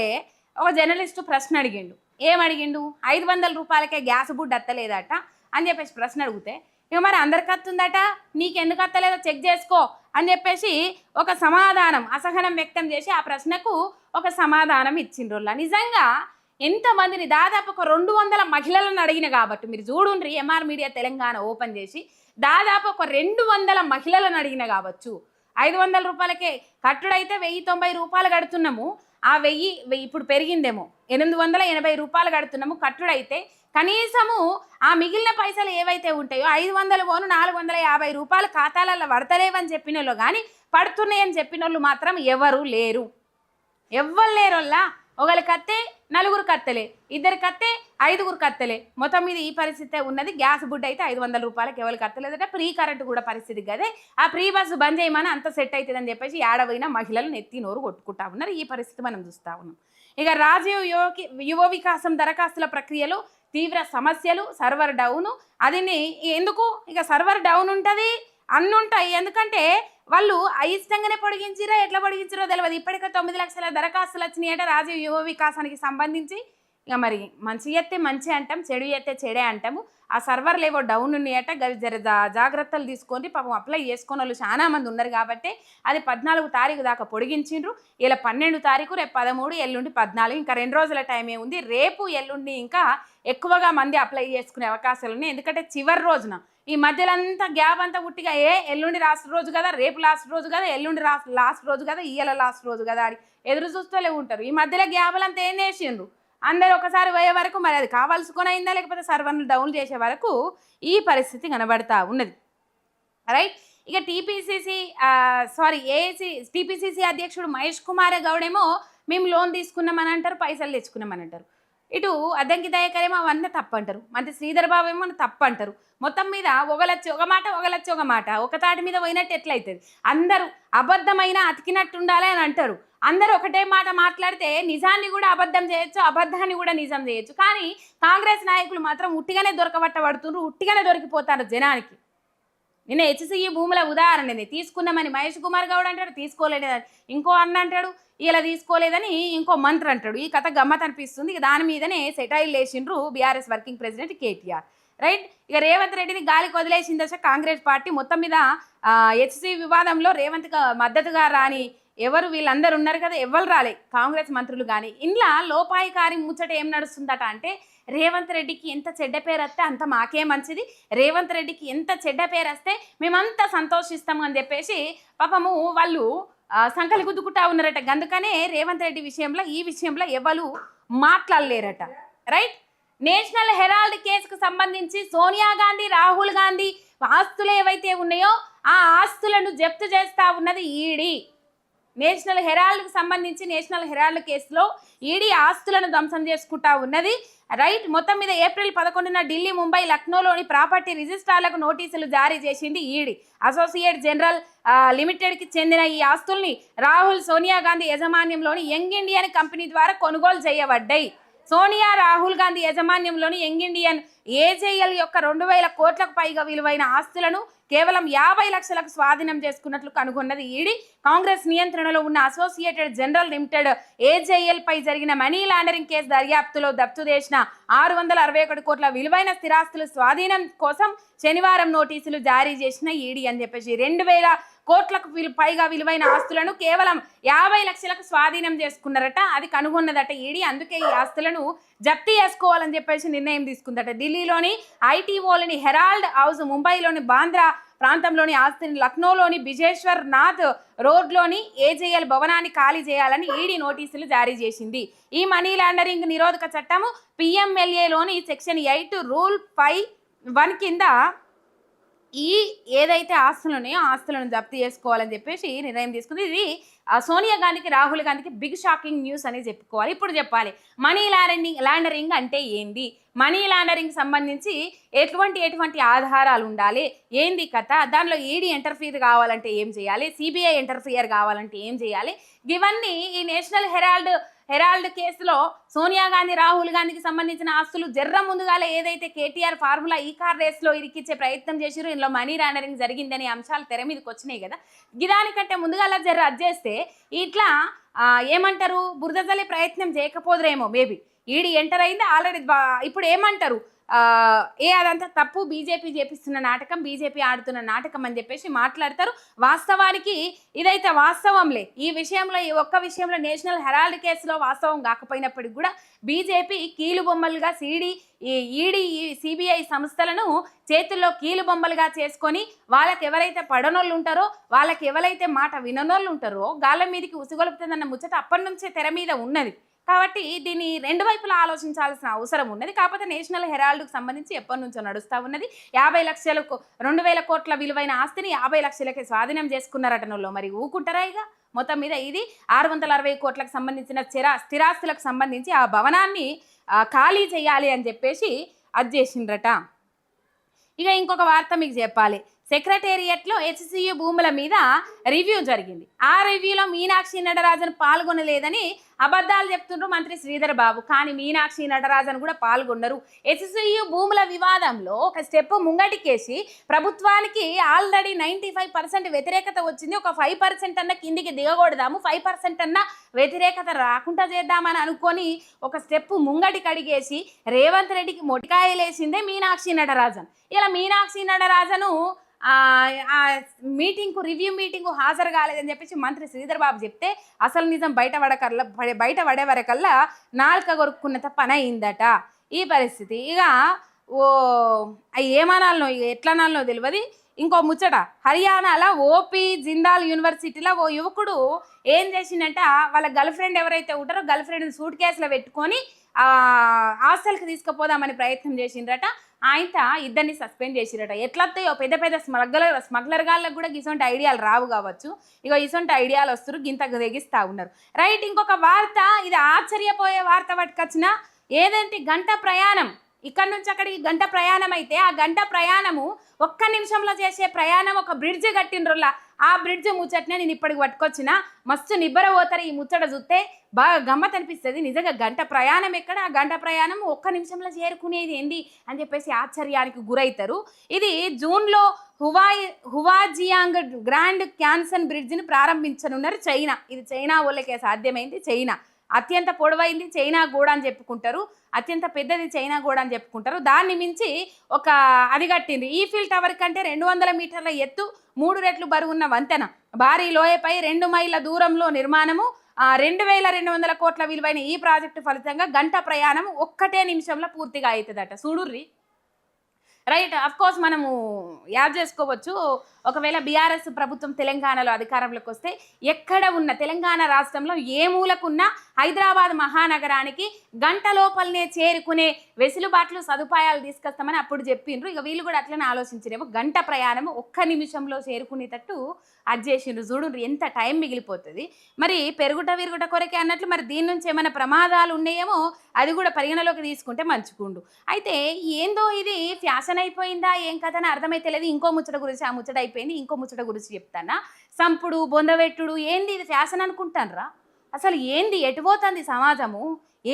ఒక జర్నలిస్టు ప్రశ్న అడిగిండు. ఏమడిగిండు? ఐదు వందల రూపాయలకే గ్యాస్ బుడ్ అత్తలేదట అని చెప్పేసి ప్రశ్న అడిగితే ఇక మరి అందరికి వస్తుందట నీకెందుకు వస్తలేదో చెక్ చేసుకో అని చెప్పేసి ఒక సమాధానం అసహనం వ్యక్తం చేసి ఆ ప్రశ్నకు ఒక సమాధానం ఇచ్చిండ్రు నిజంగా ఎంతమందిని దాదాపు ఒక రెండు వందల మహిళలను అడిగిన కాబట్టి మీరు చూడుండ్రి ఎంఆర్ మీడియా తెలంగాణ ఓపెన్ చేసి దాదాపు ఒక రెండు వందల మహిళలను అడిగిన కావచ్చు. ఐదు వందల రూపాయలకే కట్టుడైతే వెయ్యి తొంభై రూపాయలు కడుతున్నాము. ఆ వెయ్యి వెయ్యి ఇప్పుడు పెరిగిందేమో. ఎనిమిది వందల ఎనభై రూపాయలు కడుతున్నాము కట్టుడైతే. కనీసము ఆ మిగిలిన పైసలు ఏవైతే ఉంటాయో ఐదు వందలు పోను నాలుగు వందల యాభై రూపాయలు ఖాతాలలో పడతలేవని చెప్పిన వాళ్ళు కానీ పడుతున్నాయని చెప్పిన వాళ్ళు మాత్రం ఎవరు లేరు. ఎవ్వరు లేరోల్లా ఒకళ్ళ కత్తే నలుగురు కత్తలే. ఇద్దరు కత్తే ఐదుగురు కత్తలే. మొత్తం మీద ఈ పరిస్థితి ఉన్నది. గ్యాస్ బుడ్ అయితే ఐదు వందల రూపాయలకి ఎవరు కత్తలేదట. ఫ్రీ కరెంట్ కూడా పరిస్థితి కదే ఆ ఫ్రీ బస్సు బంద్ చేయమని అంత సెట్ అవుతుందని చెప్పేసి ఏడవైన మహిళలు నెత్తి నోరు కొట్టుకుంటా ఉన్నారు. ఈ పరిస్థితి మనం చూస్తా ఉన్నాం. ఇక రాజీవ్ యువకి యువ వికాసం దరఖాస్తుల ప్రక్రియలో తీవ్ర సమస్యలు సర్వర్ డౌను. అదిని ఎందుకు? ఇక సర్వర్ డౌన్ ఉంటుంది అన్ని ఉంటాయి ఎందుకంటే వాళ్ళు అయిష్టంగానే పొడిగించిరో ఎట్లా పొడిగించారో తెలియదు ఇప్పటికే తొమ్మిది లక్షల దరఖాస్తులు వచ్చినాయట రాజీవ్ యువ వికాసానికి సంబంధించి. ఇక మరి మంచి ఎత్తే మంచి అంటాం చెడు ఎత్తే చెడే అంటాము. ఆ సర్వర్లు ఏవో డౌన్ ఉన్నాయట. గవి జర జాగ్రత్తలు తీసుకొని పాపం అప్లై చేసుకున్న వాళ్ళు చాలా మంది ఉన్నారు కాబట్టి అది పద్నాలుగు తారీఖు దాకా పొడిగించిండ్రు. ఇలా పన్నెండు తారీఖు రేపు పదమూడు ఎల్లుండి పద్నాలుగు. ఇంకా రెండు రోజుల టైమే ఉంది. రేపు ఎల్లుండి ఇంకా ఎక్కువగా మంది అప్లై చేసుకునే అవకాశాలు ఉన్నాయి. ఎందుకంటే చివరి రోజున ఈ మధ్యలో అంతా గ్యాప్ అంతా ఉట్టిగా ఏ ఎల్లుండి లాస్ట్ రోజు కదా రేపు లాస్ట్ రోజు కదా ఎల్లుండి లాస్ట్ లాస్ట్ రోజు కదా ఇయ్యాల లాస్ట్ రోజు కదా అని ఎదురు చూస్తూనే ఉంటారు. ఈ మధ్యలో గ్యాపులు అంతా ఏం చేసిండ్రు? అందరు ఒకసారి పోయే వరకు మరి అది కావాల్సుకొని అయిందా లేకపోతే సర్వర్లు డౌన్ చేసే వరకు ఈ పరిస్థితి కనబడతా ఉన్నది. రైట్ ఇక టీపీసీసీ సారీ ఏసీ టీపీసీసీ అధ్యక్షుడు మహేష్ కుమార్ గౌడేమో మేము లోన్ తీసుకున్నామని అంటారు పైసలు తెచ్చుకున్నామని అంటారు. ఇటు అద్దంకి దయకరేమో అవన్నీ తప్పు అంటారు మంత్రి శ్రీధర్ బాబు ఏమో తప్పు అంటారు మొత్తం మీద ఒకలచ్చి ఒక మాట ఒకలచ్చి ఒక మాట. ఒక తాటి మీద పోయినట్టు ఎట్లయితుంది? అందరూ అబద్ధమైన అతికినట్టు ఉండాలి అని అంటారు. అందరూ ఒకటే మాట మాట్లాడితే నిజాన్ని కూడా అబద్ధం చేయొచ్చు అబద్ధాన్ని కూడా నిజం చేయొచ్చు. కానీ కాంగ్రెస్ నాయకులు మాత్రం ఉట్టిగానే దొరకబట్టబడుతున్నారు ఉట్టిగానే దొరికిపోతారు జనానికి. నిన్న హెచ్సిఈ భూముల ఉదాహరణని తీసుకున్నామని మహేష్ కుమార్ గౌడ్ అంటాడు తీసుకోలేదని ఇంకో అన్న అంటాడు ఇలా తీసుకోలేదని ఇంకో మంత్రి అంటాడు. ఈ కథ గమ్మత్ అనిపిస్తుంది. ఇక దాని మీదనే సెటైల్ వేసిండ్రు BRS working president KTR. Right? ఇక రేవంత్ రెడ్డిని గాలికి వదిలేసిన దశ కాంగ్రెస్ పార్టీ మొత్తం మీద హెచ్సి వివాదంలో రేవంత్ మద్దతుగా రాని ఎవరు వీళ్ళందరూ ఉన్నారు కదా ఎవరు రాలే. కాంగ్రెస్ మంత్రులు కానీ ఇంట్లో లోపాయికారి ముచ్చట ఏం నడుస్తుందట అంటే రేవంత్ రెడ్డికి ఎంత చెడ్డ పేరు వస్తే అంత మాకే మంచిది. రేవంత్ రెడ్డికి ఎంత చెడ్డ పేరు వస్తే మేమంతా సంతోషిస్తాము అని చెప్పేసి పాపము వాళ్ళు సంకలి గుద్దుకుంటా ఉన్నారట. అందుకనే రేవంత్ రెడ్డి విషయంలో ఈ విషయంలో ఎవరు మాట్లాడలేరట. రైట్? నేషనల్ హెరాల్డ్ కేసుకు సంబంధించి సోనియా గాంధీ రాహుల్ గాంధీ ఆస్తులు ఏవైతే ఉన్నాయో ఆ ఆస్తులను జప్తు చేస్తా ఉన్నది ఈడీ. నేషనల్ హెరాల్డ్కి సంబంధించి నేషనల్ హెరాల్డ్ కేసులో ఈడీ ఆస్తులను ధ్వంసం చేసుకుంటా ఉన్నది. రైట్ మొత్తం మీద ఏప్రిల్ పదకొండున ఢిల్లీ ముంబై లక్నోలోని ప్రాపర్టీ రిజిస్ట్రార్లకు నోటీసులు జారీ చేసింది ఈడీ. అసోసియేట్ జనరల్ లిమిటెడ్కి చెందిన ఈ ఆస్తుల్ని రాహుల్ సోనియా గాంధీ యాజమాన్యంలోని యంగ్ ఇండియన్ కంపెనీ ద్వారా కొనుగోలు చేయబడ్డాయి. సోనియా రాహుల్ గాంధీ యాజమాన్యంలోని యంగ్ ఇండియన్ ఏజేఎల్ యొక్క రెండు వేల కోట్లకు పైగా విలువైన ఆస్తులను కేవలం యాభై లక్షలకు స్వాధీనం చేసుకున్నట్లు కనుగొన్నది ఈడీ. కాంగ్రెస్ నియంత్రణలో ఉన్న అసోసియేటెడ్ జనరల్ లిమిటెడ్ ఏజేఎల్ పై జరిగిన మనీ లాండరింగ్ కేసు దర్యాప్తులో దప్తు చేసిన ఆరు వందల అరవై ఒకటి కోట్ల విలువైన స్థిరాస్తులు స్వాధీనం కోసం శనివారం నోటీసులు జారీ చేసిన ఈడీ అని చెప్పేసి రెండు వేల కోట్లకు విలు పైగా విలువైన ఆస్తులను కేవలం యాభై లక్షలకు స్వాధీనం చేసుకున్నారట. అది కనుగొన్నదట ఈడీ. అందుకే ఈ ఆస్తులను జప్తీ చేసుకోవాలని చెప్పేసి నిర్ణయం తీసుకుందట. ఢిల్లీలోని ఐటీఓలోని హెరాల్డ్ హౌస్ ముంబైలోని బాంద్రా ప్రాంతంలోని ఆస్తిని లక్నోలోని బిజేశ్వర్ నాథ్ రోడ్లోని ఏజేఎల్ భవనాన్ని ఖాళీ చేయాలని ఈడీ నోటీసులు జారీ చేసింది. ఈ మనీ లాండరింగ్ నిరోధక చట్టము పిఎంఎల్ఏలోని section eight rule five one కింద ఈ ఏదైతే ఆస్తులు ఉన్నాయో ఆస్తులను జప్తు చేసుకోవాలని చెప్పేసి నిర్ణయం తీసుకుంది. ఇది సోనియా గాంధీకి రాహుల్ గాంధీకి బిగ్ షాకింగ్ న్యూస్ అని చెప్పుకోవాలి. ఇప్పుడు చెప్పాలి మనీ లాండరింగ్ లాండరింగ్ అంటే ఏంది? మనీ లాండరింగ్ సంబంధించి ఎటువంటి ఎటువంటి ఆధారాలు ఉండాలి? ఏంది కథ? దానిలో ఈడీ ఇంటర్ఫియర్ కావాలంటే ఏం చేయాలి? సిబిఐ ఇంటర్ఫియర్ కావాలంటే ఏం చేయాలి? ఇవన్నీ ఈ నేషనల్ హెరాల్డ్ హెరాల్డ్ కేసులో సోనియా గాంధీ రాహుల్ గాంధీకి సంబంధించిన ఆస్తులు జర్ర ముందుగాల ఏదైతే కేటీఆర్ ఫార్ములా ఈ కార్ రేస్లో ఇరికిచ్చే ప్రయత్నం చేసిరో ఇందులో మనీ లాండరింగ్ జరిగిందనే అంశాలు తెర మీదకి వచ్చినాయి కదా. గిదానికంటే ముందుగాల జర్ర అది చేస్తే ఇట్లా ఏమంటారు బురద ప్రయత్నం చేయకపోదురేమో మేబీ. ఈడీ ఎంటర్ అయింది ఆల్రెడీ ఇప్పుడు ఏమంటారు ఏ అదంతా తప్పు? బీజేపీ చేపిస్తున్న నాటకం బీజేపీ ఆడుతున్న నాటకం అని చెప్పేసి మాట్లాడతారు. వాస్తవానికి ఇదైతే వాస్తవంలే. ఈ విషయంలో ఈ ఒక్క విషయంలో నేషనల్ హెరాల్డ్ కేసులో వాస్తవం కాకపోయినప్పటికీ కూడా బీజేపీ కీలుబొమ్మలుగా సీడీ సిడి ఈ ఈడీ సిబిఐ సంస్థలను చేతుల్లో కీలుబొమ్మలుగా చేసుకొని వాళ్ళకి ఎవరైతే పడనోళ్ళు ఉంటారో వాళ్ళకి ఎవరైతే మాట విననోళ్ళు ఉంటారో గాల మీదకి ఉసుగొలుపుతుందన్న ముచ్చట అప్పటి నుంచే తెర మీద ఉన్నది. కాబట్టి దీన్ని రెండు వైపులా ఆలోచించాల్సిన అవసరం ఉన్నది. కాకపోతే నేషనల్ హెరాల్డ్కు సంబంధించి ఎప్పటి నుంచో నడుస్తూ ఉన్నది. యాభై లక్షలకు రెండు వేల కోట్ల విలువైన ఆస్తిని యాభై లక్షలకి స్వాధీనం చేసుకున్నారటనలో మరి ఊకుంటారా ఇక? మొత్తం మీద ఇది ఆరు వందల అరవై కోట్లకు సంబంధించిన స్థిరా స్థిరాస్తులకు సంబంధించి ఆ భవనాన్ని ఖాళీ చేయాలి అని చెప్పేసి అది చేసిండ్రట. ఇక ఇంకొక వార్త మీకు చెప్పాలి. సెక్రటేరియట్లో హెచ్సియు భూముల మీద రివ్యూ జరిగింది. ఆ రివ్యూలో మీనాక్షి నటరాజన్ పాల్గొనలేదని అబద్ధాలు చెప్తుండ్రు మంత్రి శ్రీధర్ బాబు. కానీ మీనాక్షి నటరాజన్ కూడా పాల్గొన్నారు హెచ్సియు భూముల వివాదంలో ఒక స్టెప్ ముంగటికేసి ప్రభుత్వానికి ఆల్రెడీ నైంటీ ఫైవ్ పర్సెంట్ వ్యతిరేకత వచ్చింది. ఒక ఫైవ్ పర్సెంట్ అన్న కిందికి దిగకూడదాము ఫైవ్ పర్సెంట్ అన్న వ్యతిరేకత రాకుండా చేద్దామని అనుకొని ఒక స్టెప్ ముంగటి కడిగేసి రేవంత్ రెడ్డికి మొటికాయలేసిందే మీనాక్షి నటరాజన్. ఇలా మీనాక్షి నటరాజను మీటింగ్కు మీటింగ్కు రివ్యూ మీటింగ్కు హాజరు కాలేదని చెప్పేసి మంత్రి శ్రీధర్ బాబు చెప్తే అసలు నిజం బయట పడకర్ల పడే- బయట పడే వరకల్లా నాలుక కొరుక్కున్నంత పని అయిందట ఈ పరిస్థితి. ఇక ఓ అవి ఏమనాలనో ఇక ఎట్లనాలనో తెలియదు ఇంకో ముచ్చట. హర్యానాలో ఓపీ జిందాల్ యూనివర్సిటీలో ఓ యువకుడు ఏం చేసిండంట వాళ్ళ గర్ల్ ఫ్రెండ్ ఎవరైతే ఉంటారో గర్ల్ ఫ్రెండ్ సూట్ కేసులో పెట్టుకొని హాస్టల్కి తీసుకుపోదామని ప్రయత్నం చేసిండ్రట. ఆయన ఇద్దరిని సస్పెండ్ చేసిరట ఎట్లా పెద్ద పెద్ద స్మగ్లర్ స్మగ్లర్ గాళ్ళకు కూడా ఇసొంటి ఐడియాలు రావు కావచ్చు. ఇక ఇసొంటి ఐడియాలు వస్తారు గింత తెగిస్తూ ఉన్నారు. రైట్ ఇంకొక వార్త. ఇది ఆశ్చర్యపోయే వార్త పట్టుకొచ్చిన. ఏదంటే? గంట ప్రయాణం. ఇక్కడ నుంచి అక్కడికి గంట ప్రయాణం అయితే ఆ గంట ప్రయాణము ఒక్క నిమిషంలో చేసే ప్రయాణం ఒక బ్రిడ్జ్ కట్టిండ్రులా. ఆ బ్రిడ్జ్ ముచ్చటనే నేను ఇప్పటికి పట్టుకొచ్చిన మస్తు నిబ్బర పోతారు ఈ ముచ్చట చూస్తే. బాగా గమ్మత్ అనిపిస్తుంది. నిజంగా గంట ప్రయాణం ఎక్కడ? ఆ గంట ప్రయాణం ఒక్క నిమిషంలో చేరుకునేది ఏంది? అని చెప్పేసి ఆశ్చర్యానికి గురవుతారు ఇది జూన్లో హువాయి హువాజియాంగ్ గ్రాండ్ క్యాన్సన్ బ్రిడ్జ్ని ప్రారంభించనున్నారు చైనా. ఇది చైనా వాళ్ళకే సాధ్యమైంది. చైనా అత్యంత పొడవైంది చైనా గోడ అని చెప్పుకుంటారు. అత్యంత పెద్దది చైనా గోడ అని చెప్పుకుంటారు. దాన్ని మించి ఒక అది కట్టింది ఈఫిల్ టవర్ కంటే రెండు వందల మీటర్ల ఎత్తు మూడు రెట్లు బరువున్న వంతెన. భారీ లోయపై రెండు మైళ్ళ దూరంలో నిర్మాణము. ఆ, రెండు వేల రెండు వందల కోట్ల విలువైన ఈ ప్రాజెక్టు ఫలితంగా గంట ప్రయాణం ఒక్కటే నిమిషంలో పూర్తిగా అవుతుందట. చూడుర్రి. రైట్ అఫ్ కోర్స్ మనము యాడ్ చేసుకోవచ్చు. ఒకవేళ బీఆర్ఎస్ ప్రభుత్వం తెలంగాణలో అధికారంలోకి వస్తే ఎక్కడ ఉన్న తెలంగాణ రాష్ట్రంలో ఏ మూలకున్న హైదరాబాద్ మహానగరానికి గంట లోపలనే చేరుకునే వెసులుబాట్లు సదుపాయాలు తీసుకొస్తామని అప్పుడు చెప్పిండ్రు. ఇక వీళ్ళు కూడా అట్లనే ఆలోచించినేమో గంట ప్రయాణం ఒక్క నిమిషంలో చేరుకునేటట్టు అది చేసిండ్రు చూడు ఎంత టైం మిగిలిపోతుంది. మరి పెరుగుట విరుగుట కొరకే అన్నట్లు మరి దీని నుంచి ఏమైనా ప్రమాదాలు ఉన్నాయేమో అది కూడా పరిగణలోకి తీసుకుంటే మంచుకుండు అయితే ఏందో ఇది ఫ్యాషన్ అయిపోయిందా ఏం కథ అని అర్థమైతే లేదు. ఇంకో ముచ్చట గురించి ఆ ముచ్చట అయిపోయింది ఇంకో ముచ్చట గురించి చెప్తానా. సంపుడు బొందవెట్టుడు ఏంది ఇది ఫ్యాషన్ అనుకుంటానరా? అసలు ఏంది ఎటు పోతుంది సమాజము?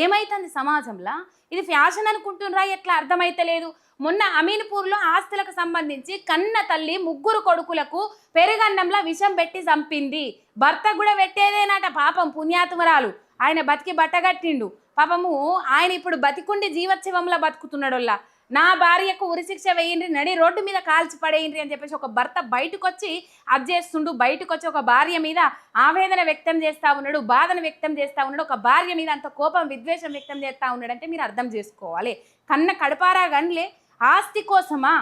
ఏమైతుంది సమాజంలో? ఇది ఫ్యాషన్ అనుకుంటున్నారా ఎట్లా అర్థమైతే లేదు మొన్న అమీన్పూర్లో ఆస్తులకు సంబంధించి కన్న తల్లి ముగ్గురు కొడుకులకు పెరుగన్నంలో విషం పెట్టి చంపింది. భర్త కూడా పెట్టేదేనట పాపం పుణ్యాత్మరాలు. ఆయన బతికి బట్టగట్టిండు. పాపము ఆయన ఇప్పుడు బతికుండి జీవోత్సవంలో బతుకుతున్నాడోల్లా నా భార్యకు ఉరిశిక్ష వేయండి నడి రోడ్డు మీద కాల్చి పడేయండి అని చెప్పేసి ఒక భర్త బయటకు వచ్చి అది చేస్తుండు. బయటకు వచ్చి ఒక భార్య మీద ఆవేదన వ్యక్తం చేస్తూ ఉన్నాడు బాధను వ్యక్తం చేస్తా ఉన్నాడు ఒక భార్య మీద అంత కోపం విద్వేషం వ్యక్తం చేస్తా ఉన్నాడు అంటే మీరు అర్థం చేసుకోవాలి. కన్న కడపారా గన్లే? ఆస్తి కోసమా?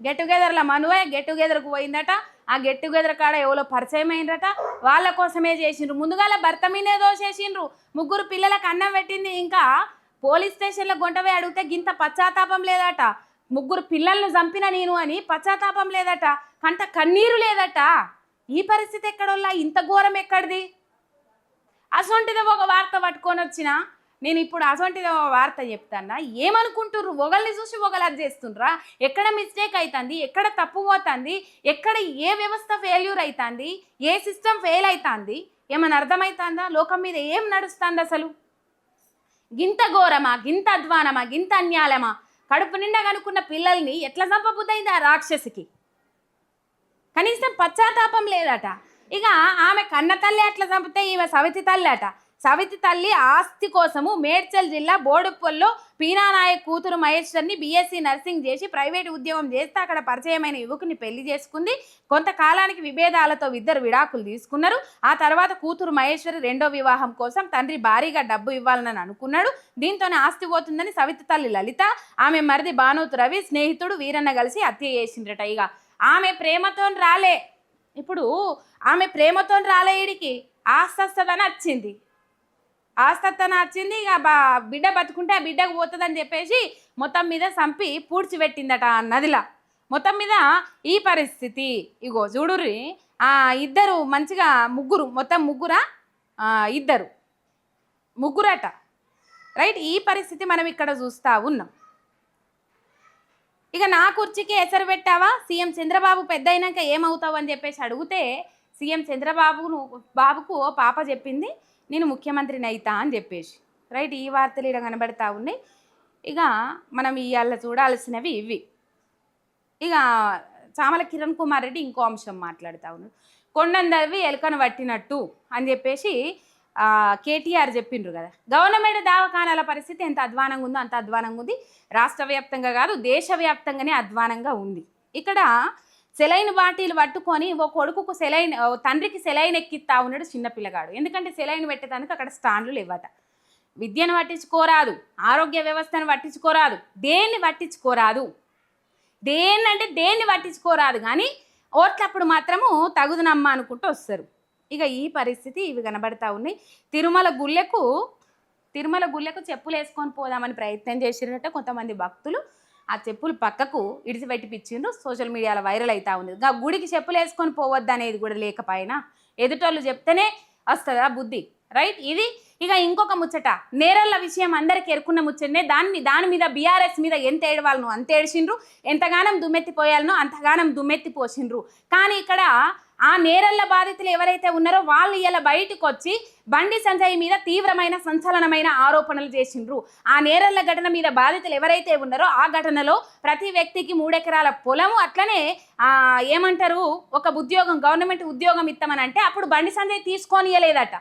గెట్ టుగెదర్లో మనువే గెట్ టుగెదర్కు పోయిందట. ఆ గెట్ టుగెదర్ కాడ ఎవరో పరిచయం అయిందట వాళ్ళ కోసమే చేసిండ్రు. ముందుగాల భర్త మీదే దోషేసిండ్రు. ముగ్గురు పిల్లలకు అన్నం పెట్టింది. ఇంకా పోలీస్ స్టేషన్లో గొంటవే అడిగితే గింత పశ్చాత్తాపం లేదట. ముగ్గురు పిల్లల్ని చంపిన నేను అని పశ్చాత్తాపం లేదట. కంట కన్నీరు లేదట. ఈ పరిస్థితి ఎక్కడోల్లా? ఇంత ఘోరం ఎక్కడిది? అసొంటిది ఒక వార్త పట్టుకొని వచ్చినా నేను ఇప్పుడు అటువంటి వార్త చెప్తానా ఏమనుకుంటుర్రు? ఒకళ్ళని చూసి ఒకళ్ళు అది చేస్తుండ్రా? ఎక్కడ మిస్టేక్ అవుతుంది ఎక్కడ తప్పు పోతుంది? ఎక్కడ ఏ వ్యవస్థ ఫెయిల్యూర్ అవుతుంది ఏ సిస్టమ్ ఫెయిల్ అవుతుంది ఏమైనా అర్థమవుతుందా లోకం మీద ఏం నడుస్తుంది అసలు? గింత ఘోరమా? గింత అధ్వానమా? గింత అన్యాలమా కడుపు నిండా కనుక్కున్న పిల్లల్ని ఎట్లా చంపబుద్దయింది ఆ రాక్షసికి? కనీసం పశ్చాత్తాపం లేదట. ఇక ఆమె కన్న తల్లి అట్లా చంపితే ఈమె సవితి తల్లి అట. సవితి తల్లి ఆస్తి కోసము మేడ్చల్ జిల్లా బోడుప్పల్లో పీనానాయక్ కూతురు మహేశ్వర్ని బీఎస్సీ నర్సింగ్ చేసి ప్రైవేట్ ఉద్యోగం చేస్తే అక్కడ పరిచయమైన యువకుని పెళ్ళి చేసుకుంది. కొంతకాలానికి విభేదాలతో ఇద్దరు విడాకులు తీసుకున్నారు. ఆ తర్వాత కూతురు మహేశ్వరి రెండో వివాహం కోసం తండ్రి భారీగా డబ్బు ఇవ్వాలని అనుకున్నాడు. దీంతోనే ఆస్తి పోతుందని సవితి తల్లి లలిత ఆమె మరిది భానుతు రవి స్నేహితుడు వీరన్న కలిసి హత్య చేసిండ్రట ఇక ఆమె ప్రేమతో రాలే. ఇప్పుడు ఆమె ప్రేమతో రాలే ఈడికి. ఆస్తస్తదని వచ్చింది ఆస్తత్తన వచ్చింది ఇక బా బిడ్డ బతుకుంటే ఆ బిడ్డకు పోతుందని చెప్పేసి మొత్తం మీద చంపి పూడ్చిపెట్టిందట ఆ నదిలా. మొత్తం మీద ఈ పరిస్థితి. ఇగో చూడుర్రి ఆ ఇద్దరు మంచిగా ముగ్గురు మొత్తం ముగ్గురా? ఇద్దరు. ముగ్గురట. రైట్ ఈ పరిస్థితి మనం ఇక్కడ చూస్తా ఉన్నాం. ఇక నా కుర్చీకి ఎసరు పెట్టావా? సీఎం చంద్రబాబు పెద్ద అయినాక ఏమవుతావు అని చెప్పేసి అడిగితే సీఎం చంద్రబాబును బాబుకు ఓ పాప చెప్పింది నేను ముఖ్యమంత్రిని అవుతా అని చెప్పేసి. రైట్? ఈ వార్తలు ఇక్కడ కనబడతా ఉన్నాయి. ఇక మనం ఇవాళ చూడాల్సినవి ఇవి. ఇక చామల కిరణ్ కుమార్ రెడ్డి ఇంకో అంశం మాట్లాడుతూ ఉన్నాడు. కొండందరివి ఎలుకను పట్టినట్టు అని చెప్పేసి కేటీఆర్ చెప్పిండ్రు కదా. గవర్నమెంట్ దవాఖానాల పరిస్థితి ఎంత అధ్వానంగా ఉందో అంత అధ్వానంగా ఉంది. రాష్ట్ర వ్యాప్తంగా కాదు దేశవ్యాప్తంగానే అధ్వానంగా ఉంది. ఇక్కడ సెలైన్ బాటిల్ పట్టుకొని ఓ కొడుకుకు సెలైన్ తండ్రికి సెలైన్ ఎక్కిస్తా ఉన్నాడు చిన్న పిల్లగాడు. ఎందుకంటే సెలైన్ పెట్టేదానికి అక్కడ స్టాండ్లు ఇవ్వట విద్యను పట్టించుకోరాదు. ఆరోగ్య వ్యవస్థను పట్టించుకోరాదు. దేన్ని పట్టించుకోరాదు? దేన్నంటే దేన్ని పట్టించుకోరాదు. కానీ ఓట్లప్పుడు మాత్రము తగుదనమ్మ అనుకుంటూ వస్తారు. ఇక ఈ పరిస్థితి ఇవి కనబడతా ఉన్నాయి. తిరుమల గుళ్ళకు తిరుమల గుళ్ళకు చెప్పులు వేసుకొని పోదామని ప్రయత్నం చేసిరట కొంతమంది భక్తులు. ఆ చెప్పులు పక్కకు ఇడిచిపెట్టి పిచ్చిండ్రు. సోషల్ మీడియాలో వైరల్ అవుతా ఉంది. ఇంకా గుడికి చెప్పులు వేసుకొని పోవద్దు అనేది కూడా లేకపోయినా ఎదుటోళ్ళు చెప్తేనే వస్తుందా బుద్ధి? రైట్? ఇది ఇక ఇంకొక ముచ్చట. నేరళ్ళ విషయం అందరికి ఎరుకున్న ముచ్చటనే దాన్ని దాని మీద బీఆర్ఎస్ మీద ఎంత ఏడవాలను అంత ఏడిచిండ్రు. ఎంతగానం దుమ్మెత్తిపోయాలనో అంతగానం దుమ్మెత్తిపోసిండ్రు. కానీ ఇక్కడ ఆ నేరళ్ళ బాధితులు ఎవరైతే ఉన్నారో వాళ్ళు ఇలా బయటకు వచ్చి బండి సంజయ్ మీద తీవ్రమైన సంచలనమైన ఆరోపణలు చేసిండ్రు. ఆ నేరళ్ళ ఘటన మీద బాధితులు ఎవరైతే ఉన్నారో ఆ ఘటనలో ప్రతి వ్యక్తికి మూడెకరాల పొలము అట్లనే ఏమంటారు ఒక ఉద్యోగం గవర్నమెంట్ ఉద్యోగం ఇస్తామని అంటే అప్పుడు బండి సంజయ్ తీసుకొనియలేదట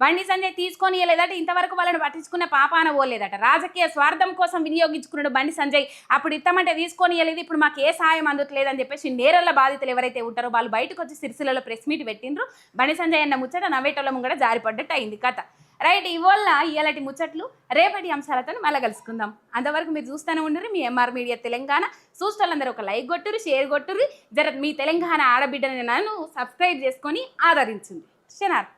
బండి సంజయ్ తీసుకొని లేదట ఇంతవరకు వాళ్ళని పట్టించుకున్న పాపాన పోలేదట. రాజకీయ స్వార్థం కోసం వినియోగించుకున్నాడు బండి సంజయ్. అప్పుడు ఇస్తామంటే తీసుకొని వెళ్ళేది ఇప్పుడు మాకు ఏ సాయం అందుతలేదని చెప్పేసి నేరళ్ళ బాధితులు ఎవరైతే ఉంటారో వాళ్ళు బయటకు వచ్చి సిరిసిలలో ప్రెస్ మీట్ పెట్టిండ్రు. బండి సంజయ్ అన్న ముచ్చట నవ్వేటోళ్ళ ముంగడ జారిపడ్డట్టు అయింది కథ. రైట్ ఇవాళ ఇలాంటి ముచ్చట్లు రేపటి అంశాలతో మళ్ళీ కలుసుకుందాం. అంతవరకు మీరు చూస్తూనే ఉండరు మీ ఎంఆర్ మీడియా తెలంగాణ. చూస్తాళ్ళందరూ ఒక లైక్ కొట్టురు షేర్ కొట్టురు జర మీ తెలంగాణ ఆడబిడ్డని నన్ను సబ్స్క్రైబ్ చేసుకొని ఆదరించింది శనార్థి